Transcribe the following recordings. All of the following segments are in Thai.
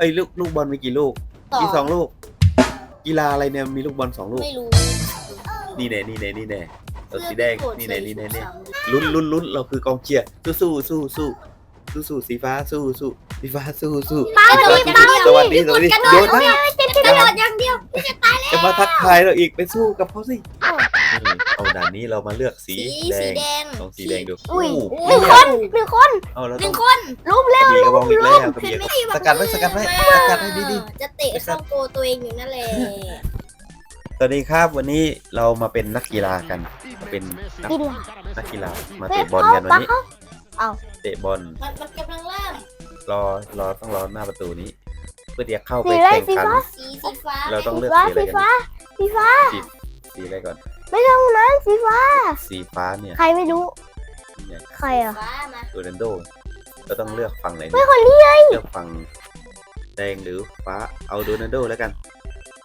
เอ้ยลูกลูกบอลมีกี่ลูกสองมีสองลูก กีฬาอะไรเนี่ยมีลูกบอลสองลูก ไม่รู้นี่แน่นี่แน่นี่แน่ตัวสีแดงเสื้อนี่แน่นี่แน่เนี่ยสามลุ้นลุ้นลุ้นเราคือกองเชียร์สู้สู้สู้สู้สู้สู้สีฟ้าสู้สู้สีฟ้าสู้สู้ป้าโดดอย่างเดียวสวัสดีสวัสดีกระโยโดนดนะกระโดดอย่างเดียวจะมาทักทายเราอีกไปสู้กับเขาสิ เอาด่านนี้เรามาเลือกสีสีแดสีงแดงลองสีแดงดูอุ้ยโหนึ่งคนหนึ่งคนเอาเราหต้นึ่องงคนลุมเร็วกระบี่กระบองอีกแล้วกระบี่ไม่ดีสกัดไว้สกัดไว้สกัดให้ดีจะเตะเข้าโกตัวเองอยู่นั่นแหละๆสวัสดีครับวันนี้เรามาเป็นนักกีฬากันมาเป็นนักกินละนักกีฬามาเฮ้ยเตะบอลกันวันนี้เอาเตะบอลมันมันกำลังเริ่มรอรอต้องรอหน้าประตูนี้ เพื่อที่จะเข้าไปสีอะไรแข่งขันสีฟ้าสีสีฟ้าเราต้องเลือกฟ้าสีอะไรสีกันฟ้าสีฟ้าสีอะไรก่อน ไม่ต้องนั้นสีฟ้า สีฟ้าเนี่ยใครไม่รู้ เนี่ยใครอะฟ้ามาโรนัลโดเราต้องเลือกฝั่งไหนเฮ้เนี่ยยคนนี้ไงเลือกฝั่งแดงหรือฟ้าเอาโรนัลโดแล้วกัน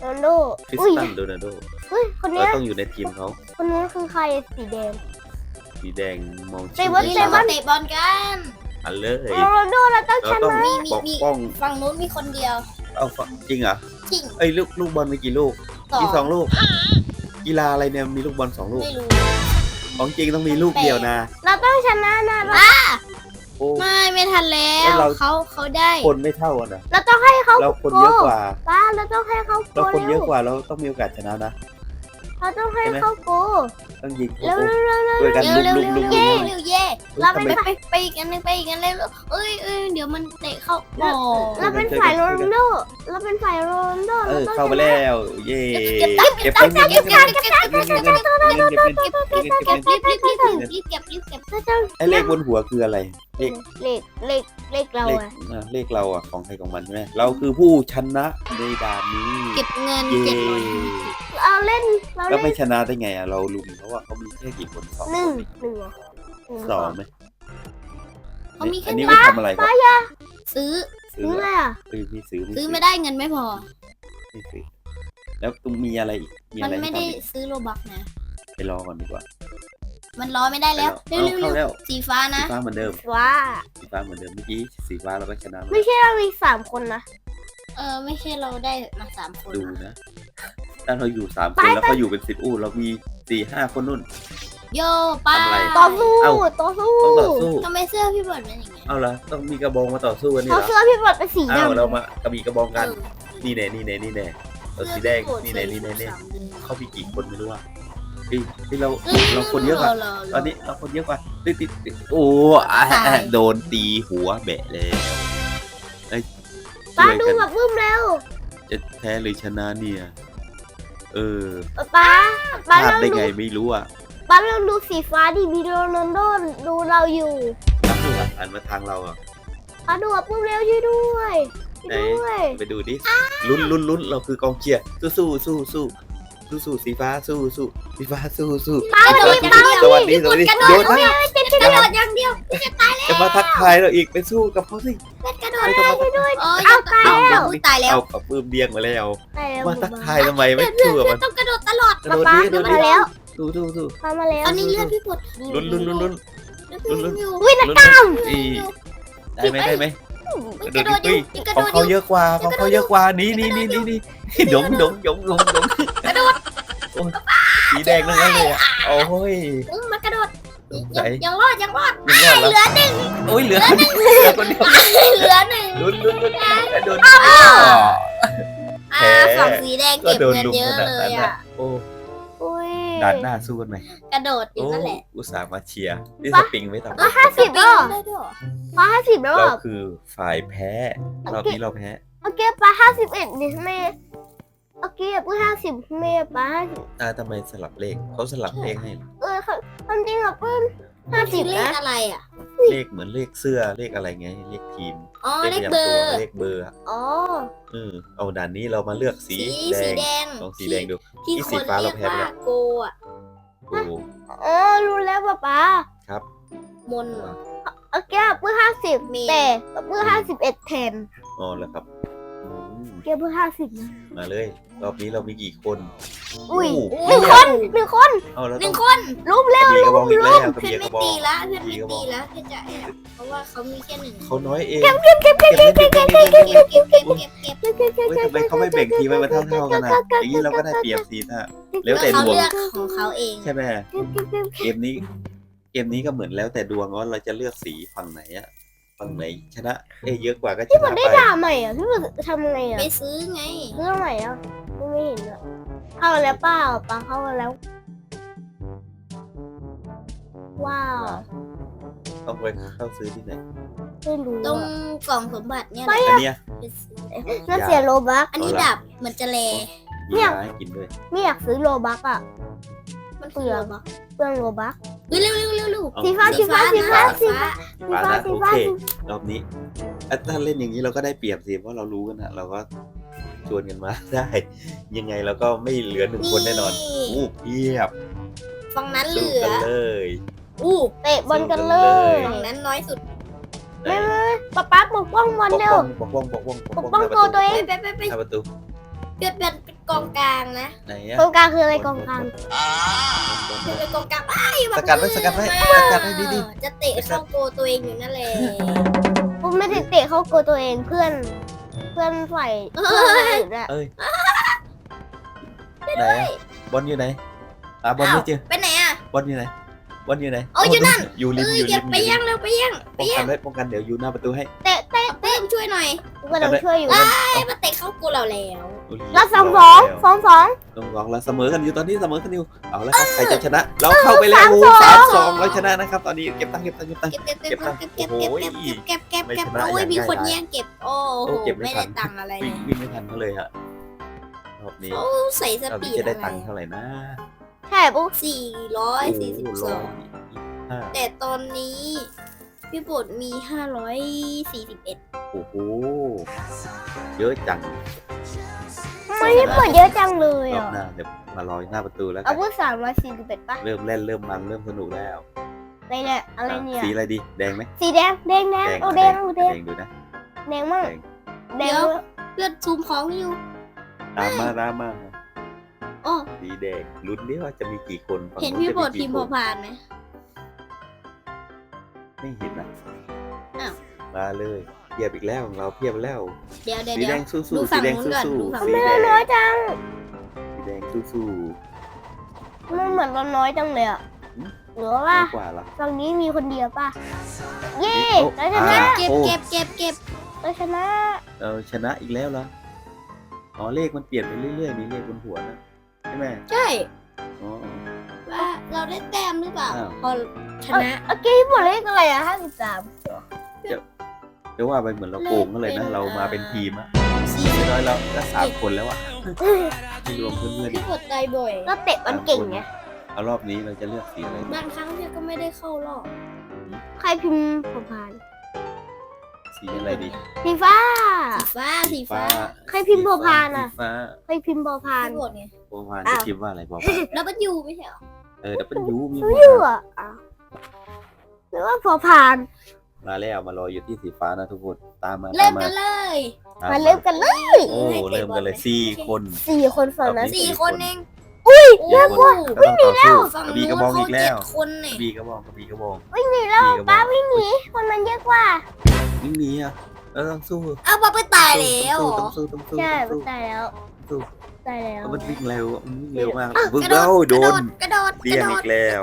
โรนลโดคริสอุ้ยตันโรนัลโดเฮ้ยคนเราเนี้ยต้องอยู่ในทีมเขาคนนี้คือใครสีแดง สีแดงมองเตะชื่อบอล นี่เตะเราบอมาลเตะบอลกัน อันเลย โรนลโดเราต้องเราชต้องนะมีมีปกมีป้องฝั่งนู้นมีคนเดียว เอาฝั่งจริงเหรอจริง เอ้ยลูกลูกบอลมีกี่ลูกสองมีสองลูก กีฬาอะไรเนี่ยมีลูกบอลสองลูก ไม่รู้ของจริงต้องมีลูกเดียวนะ เราต้องชนะนะเราโอ้ ไม่ไม่ทันแล้เอ้ยวเรา เขาเขาได้ คนไม่เท่ากันนะเราต้องให้เขาเราคนเยอะกว่า ป้าเราต้องให้เขาโกเราคนเยเร็อะวกว่าเราต้องมีโอกาสชนะนะ เราต้องให้เขาโกต้องยิงเร็วโอ้เร็วเร็วโหด้วยกันเร็วลุเร็มวลุมเร็วลุมลุมเย่เร็วเย่เราเป็นไปไปไปอีกกันหนึงไปอีกกันเลยเอ้ยเอ้ยเดี๋ยวมันเตะเข้าโอ้เราเป็นฝ่ายโรนลโดเราเป็นฝ่ายโรนลโดเอเราอต้องเข้าไปชนะแล้วเย่เก็บตังค์เก็บเงินเก็บเงินเก็บเงินเก็บเก็บเก็บเก็บเก็บเก็บเงินเก็บเงินเก็บเงินรีบรีบรีบรีบเก็บรีบเก็บเราต้องไอ้เลขบนหัวคืออะไรเลขเลขเลขเลขเราเลขอะอะเลขเราอะของใครของมันใช่ไหมเราคือผู้ชนะในด่านนี้ เก็บเงินเย่เจ็ดร้อย เราเล่นเราก็เล่นไม่ชนะได้ไงอะเราลุมเพราะว่าเขามีแค่กี่คนสองหนึ่งหนึ่งเหรอหนึ่สองไหมเขามีแค่ อันนี้นี้ไม่ทำอะไรครับซื้อ ซื้ซื้ออเหเลรอยอะเอ้ยไม่ซื้อซื้อไม่ได้เงินไม่พอ ไม่ซื้อแล้วตุ้มมีอะไรอีกมีมัอะนไรไม่ให้ได้ทำอีกซื้อโลบักนะ ไปรอก่อนดีกว่ามันรอไม่ได้แล้วไปเร็วรอเร็วเอาเข้าแล้วสีฟ้าสีนะ ฟ้าเหมือนเดิมว่าสีฟ้าเหมือนเดิมเมื่อกี้สีฟ้าเราก็ชนะมาไม่ใช่เรามีสามคนนะ เออไม่ใช่เราได้มาสามคนดูนะ ถ้าเราอยู่สามคไปนแล้วเขาอยู่เป็นสิบอู้เรามีสี่ห้าคนนู่น โย่ป้าทำอะไร ต่อสู้เอ้าต่อสู้ต้องต่อสู้ ทำไมเสื้อพี่บอลเป็นอย่างเงี้ยเอาละต้องมีกระบองมาต่อสู้กันนี่เขาเหรอเสื้อพี่บอลเป็นสีอ้าวดำเรามากระบี่กระบองกันเออนี่แน่นี่แน่นี่แน่เราสีแดงนี่แน่นี่แน่เนี่ยสามเดือนเขามีกี่คนไม่รู้อะเฮ้ยเฮ้ยเราเอ้ยเราคนเยอะกว่ารรตอนนี้เราคนเยอะกว่าติดติดติดโอ้อะตายโดนตีหัวแบะเลยเอ้ยป้าช่วยดูกันแบบบึ้มเร็วจะแพ้หรือชนะเนี่ย เออป้าพป้าลาดลองได้ดูไงไม่รู้อะป้าลองดูสีฟ้าดิมีโรนัลโดดูเราอยู่ตั้งหัหันมาทางเราอะป้าดูแบบบึ้มเร็วช่วยด้วยช่วยด้วยไปดูดิลุ้นลุ้นลุ้นเราคือกองเชียร์สู้สู้สู้สู้สู้สู้สีฟ้าสู้สู้สีฟ้าสู้สู้ป้าสดูวัสดีป้าสวัสดีสวัสดีกระโดโยดนนะกระโดดอย่างเดียวจะมาทักทายเราอีกไปสู้กับเขาสิ กระโดดไม่ต้องมาเออเอาตายแล้วอุ๊ยตายแล้วเอาเอาปื้มเดียงมาแล้วได้แล้วมาทักทายทำไมไม่สู้กับมันต้องกระโดดตลอด กระป้าโดดป้าดิกระโดดดิมาแล้วสู้สู้สู้ป้ามาแล้วตอนนี้เลือดพี่ปวดลุ้นลุ้นลุ้นลุ้นลุ้นลุ้นอยู่อุ้ยนักลุ้นกล้ามอีได้ไหมได้ไหมกระโดดอยู่กระขโดองดอเขายู่เยอะกว่าของเขาเยอะกว่านี่นี่นี่นี่นี่ดงดงดงดงดงกระโดดโอ้ยสีแดงนั่นเลยอะโอ้ยอืมมากระโดด ไหนยังยังรอดยังรอดยังรอดเหแล้วลือหนึ่งโอ้ยเหลือเหลือคนเดียวเหลือหนึ่งลุ้นลุ้นลุ้นกระโดดอ่าฝั่งสีแดงก็เก็บโดนเงินลุมเยอะขนาดเลนั้ยนอะอะโอ้อุ้ยด่านหน้าสู้กันไหมกระโดดอยู่โอ้นั่นแหละ อุตส่าห์มาเชียร์นี่สปะปริงไม่ทำแล้วห้าสิบแล้วเหรอได้ด้วยเหรอป้าห้าสิบแล้วเหรเราอคือฝ่ายแพ้รอบนี้เราแพ้โอเคป้าห้าสิบเอ็ดดิแม่โอ เคเพิ่งห้าสิบแม่ป้าห้าสิบอ่าทำไมสลับเลขเขาสลับเลขให้เหรอเออค่ะความจริงอะเพิ่งห้าสิบเลนะขอะไรอะ เลขเหมือนเลขเสื้อเลขอะไรไงเลขทีมอ๋อเลขประเบอจำตัวร์ เลขเบอร์อะอ๋อ เออเอาด่านนี้เรามาเลือกสีสีแดสีงแดงลองสีแดงดู ที่ที่คสีนฟ้าเรีเรายกแพ้ไปว่าแล้ว โกอะโอ้อ๋อรู้แล้วป้าป้าครับมนเหรอโอเคเพิ่งห้าสิบมี แต่เพิ่งห้าสิบเอ็ดแทน อ๋อแล้วครับอืม เกียร์เพื่อห้าสิบนะมาเลย รอบนี้เรามีกี่คนอุ้ยโหนึ่งคนหนึ่งคนเอาแล้วหต้นึ่องงคนลุมแล้วกระบี่กระบองอีกแล้วกระเพื่อนบี่กไม่ระบอตีงละเพื่อนกระบี่ไม่กระบตีองละเพื่อนจะแอบเพราะว่าเขามีแค่หนึ่งเขาน้อยเองเก็บเก็บเก็บเก็บเก็บเก็บเก็บเก็บเก็บเก็บเก็บเก็บเก็บเก็บเก็บเก็บเก็บเก็บเฮ้ยทำไมเขาไม่แบ่งทีมไว้มาเท่าๆกันนะอย่างนี้เราก็ได้เปรียบสิถ้า แล้วแต่ เขาดวงเลือกของเขาเองใช่ไหมเกมนี้ เกมนี้ก็เหมือนแล้วแต่ดวงว่าเราจะเลือกสีฝั่งไหนอะ ฝั่งไหนชนะเอ้ยเยอะกว่าก็ชพี่บอนะลได้ไปด่าใหม่อะพี่บอลทำไงอะไปซื้อไง เรื่องใหม่อะไม่เห็นอะเข้ามาแล้วเปล่าปลาเข้ามาแล้ว ว้าวต้องไปเข้าซื้อที่ไหนไม่รู้ตรงอะกล่องสมบัติเนี่ยไม่อันเนี้ยไปซื้อน่าเสียโลบัก อันนี้ดับเหมือนจะแลมีร้านให้กินด้วย ไม่อยากซื้อโลบักอะ มันเปลือกปะเปลืองโลบัก เฮ้ยเร็วเร็วเร็วเร็วเอาสีฟ้าสีฟ้าสีฟ้าสีฟ้าฟ้าฟ้านะสีโอฟ้าเคสีรอบนี้อะถ้าเล่นอย่างนี้เราก็ได้เปรียบสิเพราะเรารู้กันนะเราก็ชวนกันมาได้ ยังไงเราก็ไม่เหลือหนึ่งคนแน่นอนอู้เพียบฝั่งนั้นเหสู้ลือกันเลยอู้เตะบอลกันเลยฝั่งนั้นน้อยสุดไม่ไม่ป๊าป๊าปกป้องบอลปกเร็ป้วองปกป้องปกป้องปกป้องตัวตัวเองไปไปไปไปหน้าประตูเพื่อนเป็น กองกลางนะไหนอะกองกลางคืออะไรกองกลางเพื่อนเป็นกองกลางอ้ายสกัดไว้สกัดไว้สกัดไว้ดีจะเตะเข้าโกตัวเองอยู่นั่นแหละผมไม่ได้เตะเข้าโกตัวเองเพื่อน เพื่อนฝ่ายเพื่อนคนอื่นอะๆเอ้ยไหนอะบอลอยู่ไหนอะบอลไม่เจอไปไหนอะบอลอยู่ไหน บอลอยู่ไหนโอ้ยอยู่นั่นอยู่ริมเอ้ยอยู่อริย่ามไปย่างเร็วไปย่างไปป้องย่ากังนไว้ป้องกันเดี๋ยวอยู่หน้าประตูให้เตะเตะเพิ่มช่วยหน่อยกูกำลังช่วยอยู่ไอ้มาเตะเข้าโกเราแล้วแล้วสองสองสองสองต้องลองแล้วเสมอกันอยู่ตอนนี้เสมอกันอยู่เอาแล้วครับใครจะชนะ เราเข้าไปแล้วโอ้โหสามสองเราชนะนะครับ ตอนนี้เก็บตังค์เก็บตังค์เก็บตังค์เก็บเก็บเก็บเก็บเก็บโอ้เก็บโหเก็บเก็บเก็บเก็บไม่ชนะโอ้ยอย่างมีคนง่ายดายแย่งเก็บโอ้โอ้โหเก็บไม่ไม่ทัได้นตังค์อะไรวิ่งเลยวิ่งไม่ทันเขาเลยฮะรอบนี้โอ้ใส่สรอบปีนี้ดจะได้อะไรตังค์เท่าไหร่นะ ใช่ปุ๊บสี่ร้อยสี่สิบสองห้าแต่ตอนนี้พี่บดมีห้าร้อยสี่สิบเอ็ดโอ้โห เยอะจังไม่ได้เปิดเยอะจังเลยรอบอะหน้าเดี๋ยวมารอหน้าประตูแล้วกัอานวุธสามร้อยสี่สิบเอ็ดป่ะเริ่มเล่นเริ่มมันเริ่มสนุกแล้วอะไรเนี่ยอะไรเนี่ย สีอะไรดี แดงไหมสีแดงแดงแดงเอาแดงเอาแดงแดงดูนะ แดงมั่งแดง แดงเพื่อนซูมของอยู่ ตามมาตามมา โอ้สีแดงลุ้นดิว่าจะมีกี่คนฝั่งเห็นนู้พี่จะบดกี่พิมพ์คพอนพานไหมไม่เห็นนะอ้าวมาเลยเพียบอีกแล้วของเราเพียบแล้ว เดี๋ยวเดี๋ยวสีเดี๋แดยวงสู้ดูๆฝั่สีงแดงนู้สู้นก่อนดูฝั่งๆสีไม่แดได้งน้อยจัง สีแดงสู้มันเหมือนเราน้อยจังเลยอะหืมหรือๆว่าน้อยกว่าละฝั่งนี้มีคนเดียวป่ะ เย้โอ้เราชอ่านะเก็บโอ้เก็บเก็บเก็บเราชนะ เราชนะอีกแล้วละอ๋อเลขมันเปลี่ยนไปเรื่อยๆนี่เลขบนหัวนะ ใช่ไหมใช่อ๋อ ว่าเราได้แต้มหรือเปล่าอ้าว พอชนะเมื่อกี้หมดเลขอะไรอะห้าสิบสาม เดี๋ยวว่าไปเหมือนเราโกงกันเลยนะ เรามาเป็นทีมอะสี่อย่างน้อยเราก็สามคนแล้วอะที่รวมเพื่อนๆอีพี่กบดตายบ่อยก็เตะมันเก่งไง เอารอบนี้เราจะเลือกสีอะไรดีบางครั้งพี่ก็ไม่ได้เข้ารอบ ใครพิมพ์ผ่ผ่าน สีอะไรดีสีฟ้าสีฟ้าสีฟ้าใครพิมพ์โพพานอะสีฟ้าใครพิมพ์ผ่ผ่านพี่บดไงโบพานอ้าจะวพิมพ์ว่าอะไรบอกมาแล้วมันอยู่ไม่ใช่เหรอเออแต่เป็นยูมีไม่อยู่อะอ้าวหรือว่าผ่ผ่าน มาแล้วมารออยู่ที่สีฟ้านะทุกคนตามมาเริ่ตามมมากันเลยตมาเริ่มกันเลย โอ้เริ่มกันเลยสี่คน สี่คนฝั่งนั้นสี่คนเอง อุ้ยเยอะกว่าก็ต้องต่อสู้ฝั่งกระบี่นู้กระนบองเขาอีกแล้เจ็ดวคนกเนี่ระยบี่กระบองกระบี่กระบองวิ่งหนีแล้วกระบป้าองวิ่งหนีคนมันเยอะกว่าวิ่งหนีอะเออต้องสู้เอาปาไปตายแล้วต้องสู้ต้องสู้ใช่ต้องมันสู้ ตายแล้วสู้ ตายแล้ว มันวิ่งเร็วมันวิ่งเร็วมากอะบึ้งกระโดเอ้าดโดน กระโดดเดี่ยงอีกแล้ว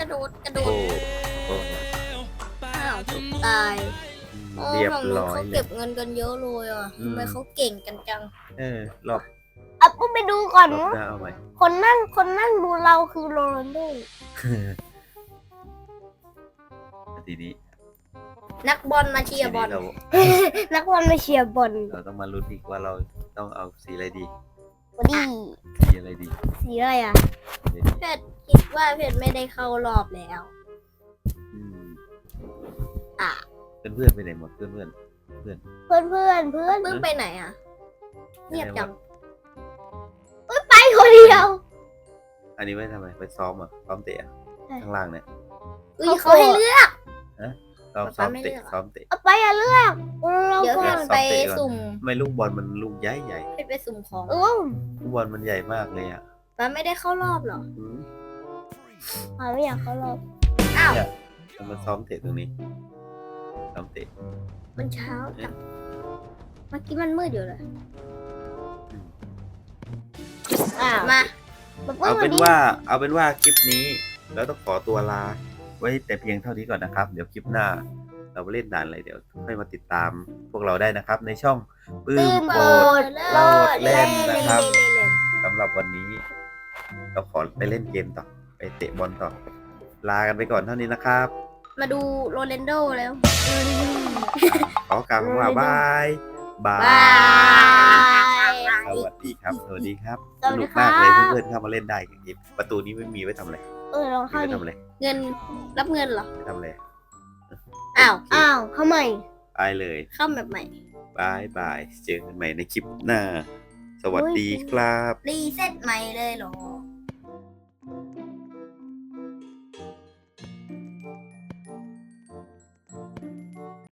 กระโดดกระโดโอ้ดโอ้อ้าวตายโอ้เรียบฝั่งนู้นร้อยเขาเลเก็ย บเงินกันเยอะเลยอะอืม ทำไมเขาเก่งกันจัง เออรอบ อะปุ๊บไปดูก่อนรอบหน้าเอาใหม่คนนั่งคนนั่งดูเราคือโรนัลโดทีนี้นักบอลมาเชีทียร์บอนี้ล เรานักบอลมาเชียร์บอลเราต้องมาลุ้นอีกว่าเราต้องเอาสีอะไรดี บอดี้สีอะไรดีสีอะไรอะสีอะไรดีเพชรคิดว่าเพชรไม่ได้เข้ารอบแล้ว อืมอะ เพื่อนเพื่อนๆไปไหนหมดเพื่อนเพื่อน เพื่อนเพื่อนเพื่อนเพิ่งไปไหนอะๆเงียบจัง ไปคนเดียวอันนี้ไว้ทำไมไปซ้อมอะซ้อมเตะอะใช่ข้างล่างเนี่ยอุ้ยเขาให้เลือกเขาซ้อมป๊าซ้อมไม่เตะเลือกเหรอซ้อมเตะ เอาไปอย่าเลือกเราเดี๋ยวก่อให้นมันไปสุ่มไม่ลูกบอลมันลูกใหญ่ใหญ่ให้ไปสุ่มของเออลูกบอลมันใหญ่มากเลยอะป๊าไม่ได้เข้ารอบเหรออืมอ่าไม่อยากเขาหรอกอ้าวเนี่ยมันซ้อมเตะตรงนี้ ซ้อมเตะ มันเช้าจังเมื่อกี้มันมืดอยู่เลย อ้าวมาเอาเป็นว่า เอาเป็นว่าคลิปนี้เราต้องขอตัวลา ไว้แต่เพียงเท่านี้ก่อนนะครับ เดี๋ยวคลิปหน้า เราไปเล่นด่านอะไรเดี๋ยวค่อยมาติดตามพวกเราได้นะครับ ในช่องปื้ปื้มมโปโปรรดดโลดเล่นนะครับสำหรับวันนี้ เราขอไปเล่นเกมต่อไปเตะบอลต่อ ลากันไปก่อนเท่านี้นะครับ มาดูโรเลนโดแล้วขอกล่าวคำว่าบาย บายบาย สวัสดีครับ สวัสดีครับสสวัสดีนุกครัมากบเลยเพื่อนๆเข้ามาเล่นได้กับเกมประตูนี้ไม่มีไว้ทำอะไรเออลองมีเข้าไว้ดิทำอะไรเงินรับเงินเหรอไว้ทำอะไรอ้าวอ้าวเข้าใหม่ไปเลยเข้าแบบใหม่บายบายเจอกันใหม่ในคลิปหน้า สวัสดีครับ รีเซ็ตใหม่เลยเหรอ